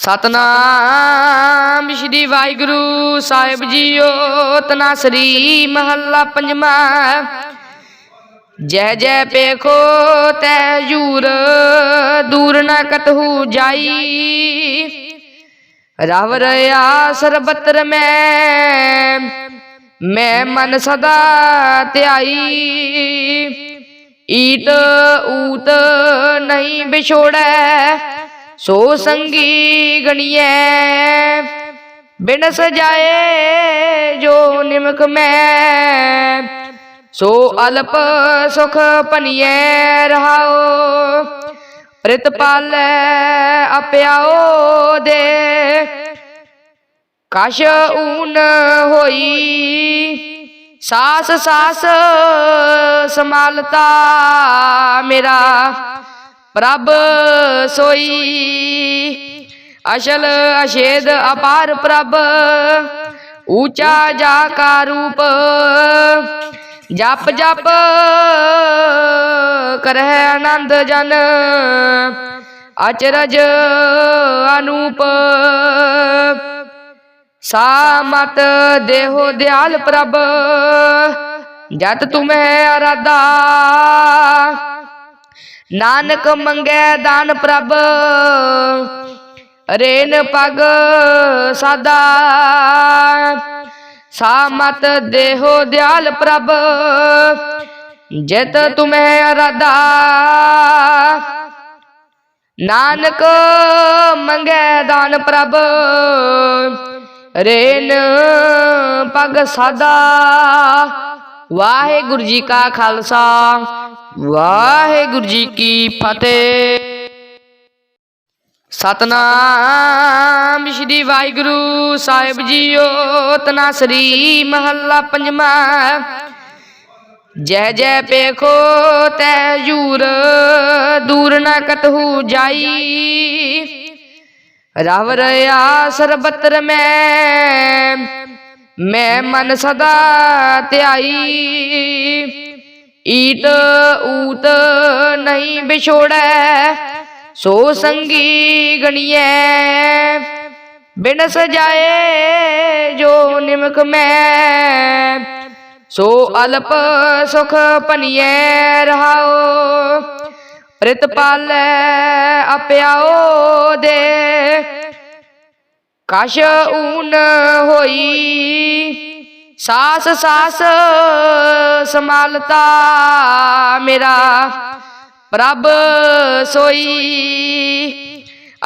ਸਤਨਾਮ ਸ਼੍ਰੀ ਵਾਹਿਗੁਰੂ ਸਾਹਿਬ ਜੀਓ, ਤਨਾਸਰੀ ਮਹੱਲਾ ਪੰਜਵਾਂ। ਜੈ ਜੈ ਪੇਖੋ ਤੈ ਜੂਰ ਦੂਰ ਨਾ ਕਤਹੂ ਜਾਈ। ਰਵ ਰਿਆ ਸਰਬਤਰ ਮੈਂ ਮੈਂ ਮਨ ਸਦਾ ਧਿਆਈ। ਈਟ ਊਤ ਨਹੀਂ ਵਿਛੋੜੈ ਸੋ ਸੰਗੀ ਗਣੀਐ ਬਿਨ ਸਜਾਏ ਜੋ ਨਿਮਕ ਮੈਂ। ਸੋ ਅਲਪ ਸੁਖ ਭਨੀਐ ਰਹਾਓ ਪ੍ਰਿਤ ਪਾਲੈ ਅਪਿਆਓ ਦੇ। ਕਸ਼ ਊਨ ਹੋਈ, ਸਾਸ ਸਾਸ ਸਮਾਲਤਾ ਮੇਰਾ। ਪ੍ਰਭ ਸੋਈ। ਅਸ਼ਲ ਅਸ਼ੇਦ ਅਪਾਰ ਪ੍ਰਭ, ਊਚਾ ਜਾ ਕਾ ਰੂਪ। ਜਪ ਜਪ ਕਰਹਿ ਆਨੰਦ ਜਨ, ਅਚਰਜ ਅਨੂਪ। ਸਾ ਮਤ ਦੇਹੋ ਦਿਆਲ ਪ੍ਰਭ, ਜਤ ਤੁਮੈ ਅਰਾਧਾ। ਨਾਨਕ ਮੰਗੈ ਦਾਨ ਪ੍ਰਭ, ਰੇਨ ਪਗ ਸਦਾ। ਸਾਮਤ ਦੇਹੋ ਦਿਆਲ ਪ੍ਰਭ, ਜਿਤ ਤੁਮੈ ਅਰਾਧਾ। ਨਾਨਕ ਮੰਗੈ ਦਾਨ ਪ੍ਰਭ, ਰੇਨ ਪਗ ਸਾਦਾ। ਵਾਹਿਗੁਰੂ ਜੀ ਕਾ ਖਾਲਸਾ ਵਾਹਿਗੁਰੂ ਜੀ ਕੀ ਫਤਿਹ। ਸਤਨਾਮ ਸ਼੍ਰੀ ਵਾਹਿਗੁਰੂ ਸਾਹਿਬ ਜੀਓ, ਤਨਾਸਰੀ ਮਹੱਲਾ ਪੰਜਵਾਂ। ਜੈ ਜੈ ਪੇਖੋ ਤੈ ਜੂਰ ਦੂਰ ਨਾ ਕਤਹੂ ਜਾਈ। ਰਵ ਰਿਆ ਸਰਬਤਰ ਮੈਂ ਮੈਂ ਮਨ ਸਦਾ ਧਿਆਈ। ਈਟ ਊਤ ਨਹੀਂ ਵਿਛੋੜੈ, ਸੋ ਸੰਗੀ ਗਣੀਐ। ਬਿਨ ਸਜਾਏ ਜੋ ਨਿਮਕ ਮੈਂ, ਸੋ ਅਲਪ ਸੁਖ ਭਨੀਐ ਰਹਾਓ। ਪ੍ਰਿਤ ਪਾਲੈ ਅਪਿਆਓ ਦੇ ਕਸ਼ ਊਨ ਹੋਈ ਸਾਸ ਸਾਸ ਸਮਾਲਤਾ ਮੇਰਾ। ਪ੍ਰਭ ਸੋਈ।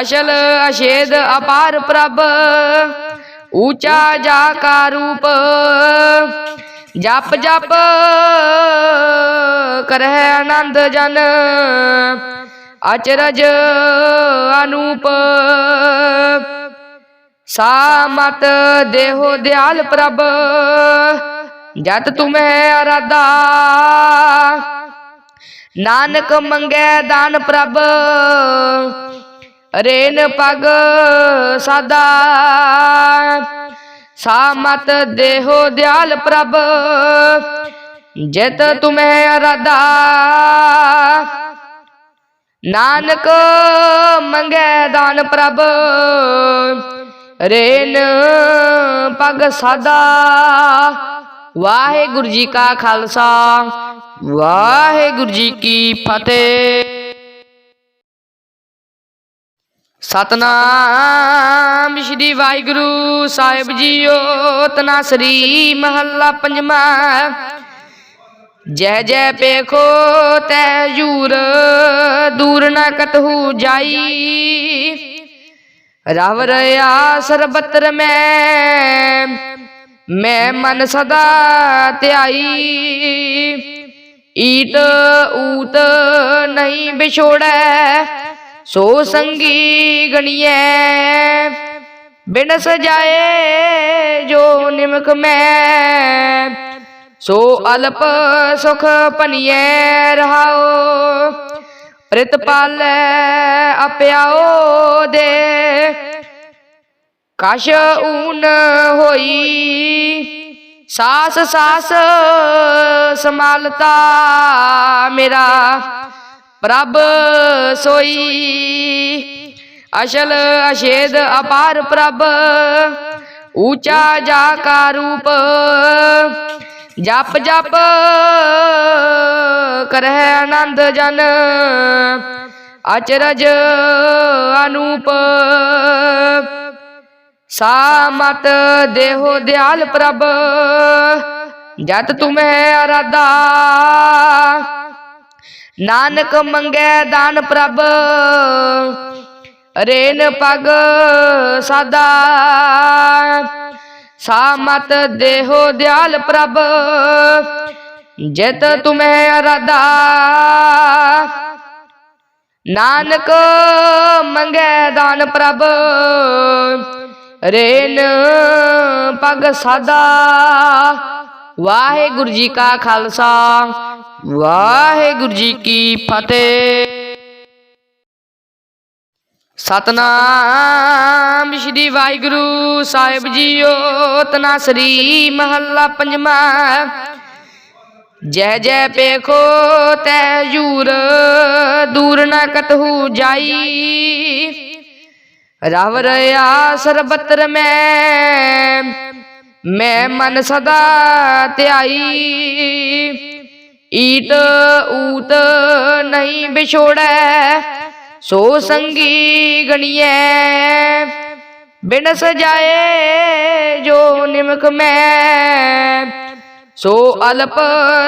ਅਸ਼ਲ ਅਸ਼ੇਦ ਅਪਾਰ ਪ੍ਰਭ। ਊਚਾ ਜਾ ਕਾ ਰੂਪ। ਜਪ ਜਪ ਕਰਹਿ ਆਨੰਦ ਜਨ। ਅਚਰਜ ਅਨੂਪ। ਸਾ ਮਤ ਦੇਹੋ ਦਿਆਲ ਪ੍ਰਭ ਜਤ ਤੁਮੈ ਅਰਾਦਾ ਨਾਨਕ ਮੰਗੈ ਦਾਨ ਪ੍ਰਭ, ਰੇਨ ਪਗ ਸਦਾ। ਸਾ ਦੇਹੋ ਦਿਆਲ ਪ੍ਰਭ, ਜਿਤ ਤੁਮੈ ਅਰਾਦਾ ਨਾਨਕ ਮੰਗੈ ਦਾਨ ਪ੍ਰਭ ਰੇਨ ਪਗ ਸਾਦਾ। ਵਾਹਿਗੁਰੂ ਜੀ ਕਾ ਖਾਲਸਾ, ਵਾਹਿਗੁਰੂ ਜੀ ਕੀ ਫਤਿਹ। ਸਤਨਾਮ ਸ਼੍ਰੀ ਵਾਹਿਗੁਰੂ ਸਾਹਿਬ ਜੀਓ ਤਨਾਸਰੀ ਮਹੱਲਾ ਪੰਜਵਾਂ। ਜੈ ਜੈ ਪੇਖੋ ਤੈ ਜੂਰ ਦੂਰ ਨਾ ਕਤਹੂ ਜਾਈ। ਰਵ ਰਿਆ ਸਰਬਤਰ ਮੈਂ ਮੈਂ ਮਨ ਸਦਾ ਧਿਆਈ। ਈਟ ਊਤ ਨਹੀਂ ਵਿਛੋੜੈ, ਸੋ ਸੰਗੀ ਗਣੀਐ। ਬਿਨ ਸਜਾਏ ਜੋ ਨਿਮਕ ਮੈਂ, ਸੋ ਅਲਪ ਸੁਖ ਭਨੀਐ ਰਹਾਓ ਪ੍ਰਿਤ ਪਾਲੈ ਅਪਿਆਓ ਦੇ। ਕਸ਼ ਊਨ ਹੋਈ, ਸਾਸ ਸਾਸ ਸਮਾਲਤਾ ਮੇਰਾ। ਪ੍ਰਭ ਸੋਈ, ਅਸ਼ਲ ਅਸ਼ੇਦ ਅਪਾਰ ਪ੍ਰਭ, ਊਚਾ ਜਾ ਕਾ ਰੂਪ। ਜਪ ਜਪ ਕਰਹਿ ਆਨੰਦ ਜਨ, ਅਚਰਜ ਅਨੂਪ। ਸਾ ਮਤ ਦੇਹੋ ਦਿਆਲ ਪ੍ਰਭ, ਜਤ ਤੁਮੈ ਅਰਾਧਾ। ਨਾਨਕ ਮੰਗੈ ਦਾਨ ਪ੍ਰਭ, ਰੇਨ ਪਗ ਸਦਾ। ਸਾਮਤ ਦੇਹੋ ਦਿਆਲ ਪ੍ਰਭ, ਜਿਤ ਤੁਮੈ ਅਰਾਧਾ। ਨਾਨਕ ਮੰਗੈ ਦਾਨ ਪ੍ਰਭ, ਰੇਨ ਪਗ ਸਦਾ। ਵਾਹਿਗੁਰੂ ਜੀ ਕਾ ਖਾਲਸਾ, ਵਾਹਿਗੁਰੂ ਜੀ ਕੀ ਫਤਿਹ। ਸਤਨਾਮ ਸ਼੍ਰੀ ਵਾਹਿਗੁਰੂ ਸਾਹਿਬ ਜੀਓ, ਤਨਾਸਰੀ ਮਹੱਲਾ ਪੰਜਵਾਂ। ਜੈ ਜੈ ਪੇਖੋ, ਤੈ ਜੂਰ ਦੂਰ ਨਾ ਕਤਹੂ ਜਾਈ। ਰਵ ਰਿਆ ਸਰਬਤਰ ਮੈਂ ਮੈਂ ਮਨ ਸਦਾ ਧਿਆਈ। ਈਟ ਊਤ ਨਹੀਂ ਵਿਛੋੜੈ ਸੋ ਸੰਗੀ ਗਣੀਐ ਬਿਨ ਸਜਾਏ ਜੋ ਨਿਮਕ ਮੈਂ। ਸੋ ਅਲਪ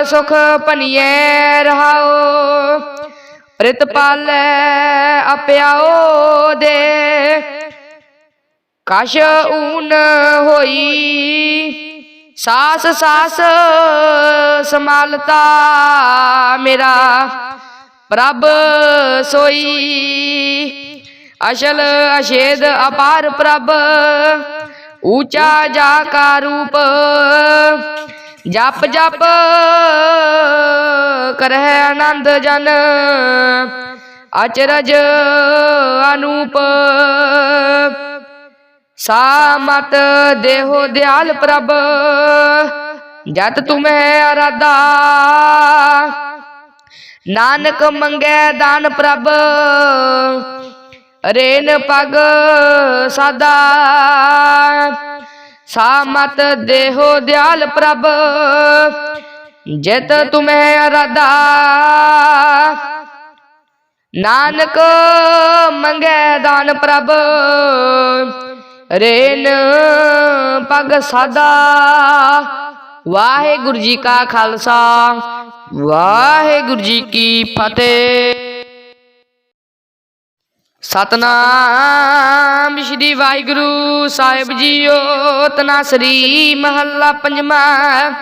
ਸੁਖ ਪਨੀਐ ਰਹਾਓ ਪ੍ਰਿਤ ਪਾਲੈ ਅਪਿਆਓ ਦੇ। ਕਸ਼ ਊਨ ਹੋਈ, ਸਾਸ ਸਾਸ ਸਮਾਲਤਾ ਮੇਰਾ। ਪ੍ਰਭ ਸੋਈ। ਅਸ਼ਲ ਅਸ਼ੇਦ ਅਪਾਰ ਪ੍ਰਭ, ਊਚਾ ਜਾ ਕਾ ਰੂਪ, ਜਪ ਜਪ ਕਰਹਿ ਆਨੰਦ ਜਨ, ਅਚਰਜ ਅਨੂਪ। ਸਾ ਮਤ ਦੇਹੋ ਦਿਆਲ ਪ੍ਰਭ, ਜਤ ਤੁਮੈ ਅਰਾਧਾ। ਨਾਨਕ ਮੰਗੈ ਦਾਨ ਪ੍ਰਭ। ਰੇਨ ਪਗ ਸਦਾ। ਸਾਮਤ ਦੇਹੋ ਦਿਆਲ ਪ੍ਰਭ। ਜਿਤ ਤੁਮੈ ਅਰਾਧਾ। ਨਾਨਕ ਮੰਗੈ ਦਾਨ ਪ੍ਰਭ। ਰੇਨ ਪਗ ਸਦਾ। ਵਾਹਿਗੁਰੂ ਜੀ ਕਾ ਖਾਲਸਾ। ਵਾਹਿਗੁਰੂ ਜੀ ਕੀ ਫਤਿਹ। ਸਤਨਾਮ ਸ਼੍ਰੀ ਵਾਹਿਗੁਰੂ ਸਾਹਿਬ ਜੀਓ ਤਨਾਸਰੀ ਮਹੱਲਾ ਪੰਜਵਾਂ।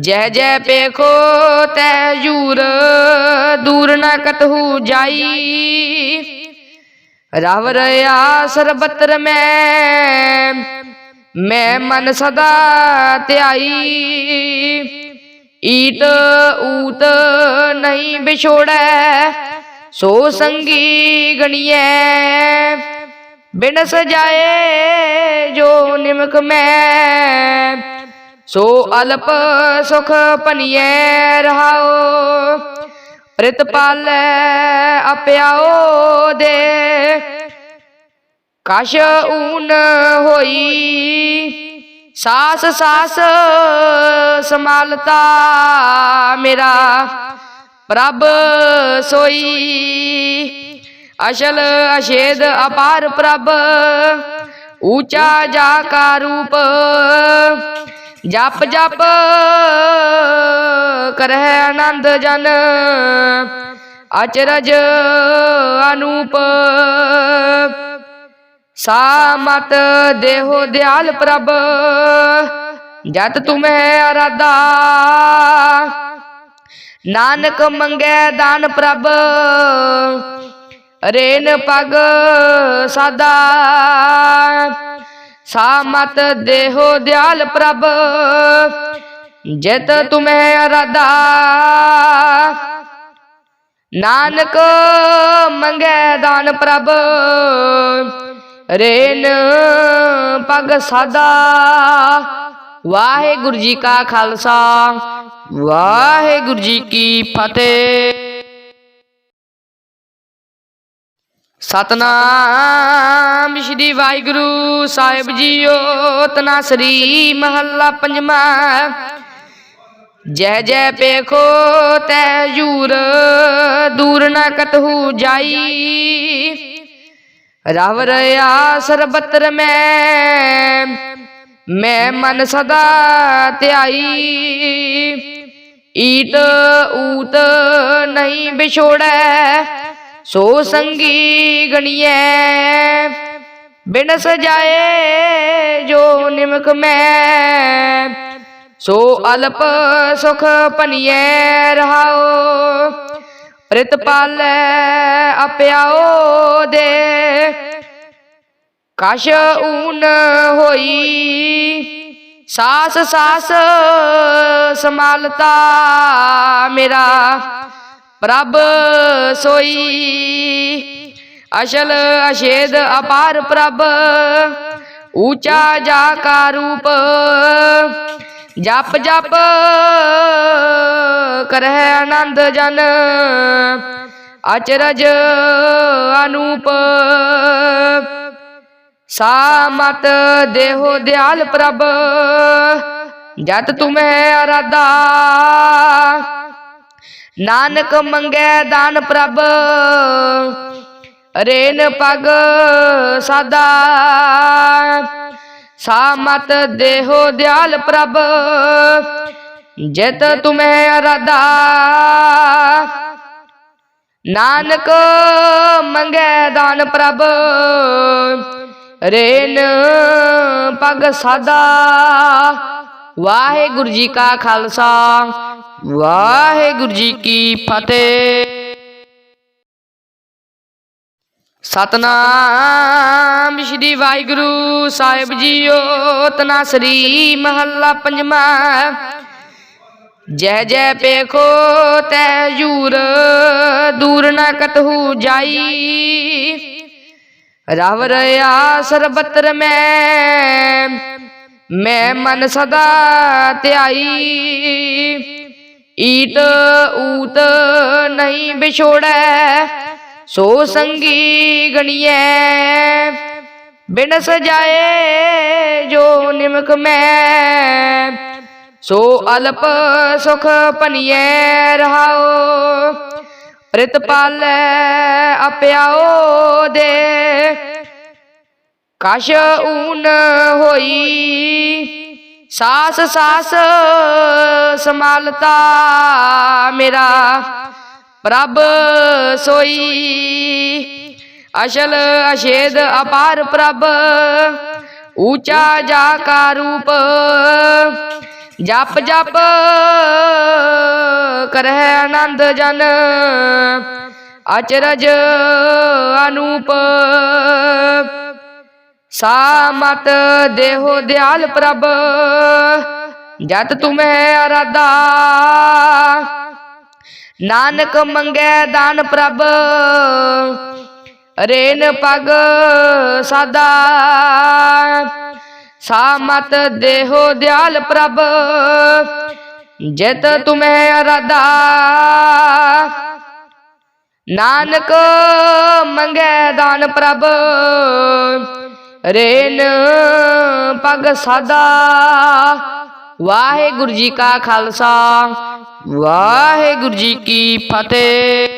ਜੈ ਜੈ ਪੇਖੋ ਤੈ ਜੂਰ ਦੂਰ ਨਾ ਕਤਹੂ ਜਾਈ। ਰਵ ਰਿਆ ਸਰਬਤਰ ਮੈਂ ਮੈਂ ਮਨ ਸਦਾ ਧਿਆਈ। ਈਟ ਊਤ ਨਹੀਂ ਵਿਛੋੜੈ, ਸੋ ਸੰਗੀ ਗਣੀਐ। ਬਿਨ ਸਜਾਏ ਜੋ ਨਿਮਕ ਮੈਂ, ਸੋ ਅਲਪ ਸੁਖ ਪਨੀਐ ਰਹਾਓ। ਪ੍ਰਿਤ ਪਾਲੈ ਅਪਿਆਓ ਦੇ, ਕਸ਼ ਊਨ ਹੋਈ। ਸਾਸ ਸਾਸ ਸੰਭਾਲਤਾ ਮੇਰਾ। ਪ੍ਰਭ ਸੋਈ। ਅਸ਼ਲ ਅਸ਼ੇਦ ਅਪਾਰ ਪ੍ਰਭ। ਊਚਾ ਜਾ ਕਾ ਰੂਪ। ਜਪ ਜਪ ਕਰਹਿ ਆਨੰਦ ਜਨ। ਅਚਰਜ ਅਨੂਪ। ਸਾਮਤ ਦੇਹੋ ਦਿਆਲ ਪ੍ਰਭ, ਜਤ ਤੁਮੈ ਅਰਾਦਾ ਨਾਨਕ ਮੰਗੈ ਦਾਨ ਪ੍ਰਭ, ਰੇਨ ਪਗ ਸਦਾ। ਸਾ ਦੇਹੋ ਦਿਆਲ ਪ੍ਰਭ, ਜਿਤ ਤੁਮੈ ਅਰਾਦਾ ਨਾਨਕ ਮੰਗੈ ਦਾਨ ਪ੍ਰਭ ਰੇਨ ਪਗ ਸਾਦਾ। ਵਾਹਿਗੁਰੂ ਜੀ ਕਾ ਖਾਲਸਾ, ਵਾਹਿਗੁਰੂ ਜੀ ਕੀ ਫਤਿਹ। ਸਤਨਾਮ ਸ੍ਰੀ ਵਾਹਿਗੁਰੂ ਸਾਹਿਬ ਜੀਓ ਤਨਾਸਰੀ ਮਹੱਲਾ ਪੰਜਵਾਂ। ਜੈ ਜੈ ਪੇਖੋ ਤੈ ਜੂਰ ਦੂਰ ਨਾ ਕਤਹੂ ਜਾਈ। ਰਵ ਰਿਆ ਸਰਬਤਰ ਮੈਂ ਮੈਂ ਮਨ ਸਦਾ ਧਿਆਈ। ਈਟ ਊਤ ਨਹੀਂ ਵਿਛੋੜੈ, ਸੋ ਸੰਗੀ ਗਣੀਐ। ਬਿਨ ਸਜਾਏ ਜੋ ਨਿਮਕ ਮੈਂ, ਸੋ ਅਲਪ ਸੁਖ ਭਨੀਐ ਰਹਾਓ। ਪ੍ਰਿਤ ਪਾਲੈ ਅਪਿਆਓ ਦੇ। ਕਸ਼ ਊਨ ਹੋਈ, ਸਾਸ ਸਾਸ ਸਮਾਲਤਾ ਮੇਰਾ। ਪ੍ਰਭ ਸੋਈ, ਅਸ਼ਲ ਅਸ਼ੇਦ ਅਪਾਰ ਪ੍ਰਭ। ਊਚਾ ਜਾ ਕਾ ਰੂਪ, ਜਪ ਜਪ ਕਰਹਿ ਆਨੰਦ ਜਨ। ਅਚਰਜ ਅਨੂਪ। ਸਾ ਮਤ ਦੇਹੋ ਦਿਆਲ ਪ੍ਰਭ। ਜਤ ਤੁਮੈ ਅਰਾਦਾ ਨਾਨਕ ਮੰਗੈ ਦਾਨ ਪ੍ਰਭ। ਰੇਨ ਪਗ ਸਦਾ। ਸਾ ਮਤ ਦੇਹੋ ਦਿਆਲ ਪ੍ਰਭ। ਜਿਤ ਤੁਮੈ ਅਰਾਧਾ। ਨਾਨਕ ਮੰਗੈ ਦਾਨ ਪ੍ਰਭ। ਰੇਨ ਪਗ ਸਾਦਾ। ਵਾਹਿਗੁਰੂ ਜੀ ਕਾ ਖਾਲਸਾ। ਵਾਹਿਗੁਰੂ ਜੀ ਕੀ ਫਤਿਹ। ਸਤਨਾਮ ਸ੍ਰੀ ਵਾਹਿਗੁਰੂ ਸਾਹਿਬ ਜੀਓ। ਤਨਾਸਰੀ ਮਹੱਲਾ ਪੰਜਵਾਂ। ਜੈ ਜੈ ਪੇਖੋ ਤੈ ਜੂਰ, ਦੂਰ ਨ ਕਤਹੂ ਜਾਈ। ਰਵ ਰਿਆ ਸਰਬਤਰ ਮੈਂ ਮੈਂ ਮਨ ਸਦਾ ਧਿਆਈ। ਈਟ ਊਤ ਨਹੀਂ ਵਿਛੋੜੈ, ਸੋ ਸੰਗੀ ਗਣੀਐ। ਬਿਨ ਸਜਾਏ ਜੋ ਨਿਮਕ ਮੈਂ ਸੋ ਅਲਪ ਸੁਖ ਭਨੀਐ ਰਹਾਓ, ਪ੍ਰਿਤ ਪਾਲੈ ਅਪਿਆਓ ਦੇ। ਕਸ਼ ਊਨ ਹੋਈ, ਸਾਸ ਸਾਸ ਸਮਾਲਤਾ ਮੇਰਾ। ਪ੍ਰਭ ਸੋਈ, ਅਸ਼ਲ ਅਸ਼ੇਦ ਅਪਾਰ ਪ੍ਰਭ, ਊਚਾ ਜਾ ਕਾ ਰੂਪ। ਜਪ ਜਪ ਕਰਹਿ ਆਨੰਦ ਜਨ, ਅਚਰਜ ਅਨੂਪ। ਸਾ ਮਤ ਦੇਹੋ ਦਿਆਲ ਪ੍ਰਭ, ਜਤ ਤੁਮੈ ਅਰਾਧਾ। ਨਾਨਕ ਮੰਗੈ ਦਾਨ ਪ੍ਰਭ, ਰੇਨ ਪਗ ਸਦਾ। ਸਾਮਤ ਦੇਹੋ ਦਿਆਲ ਪ੍ਰਭ, ਜਿਤ ਤੁਮੈ ਅਰਾਧਾ। ਨਾਨਕ ਮੰਗੈ ਦਾਨ ਪ੍ਰਭ, ਰੇਨ ਪਗ ਸਦਾ। ਵਾਹਿਗੁਰੂ ਜੀ ਕਾ ਖਾਲਸਾ, ਵਾਹਿਗੁਰੂ ਜੀ ਕੀ ਫਤਿਹ।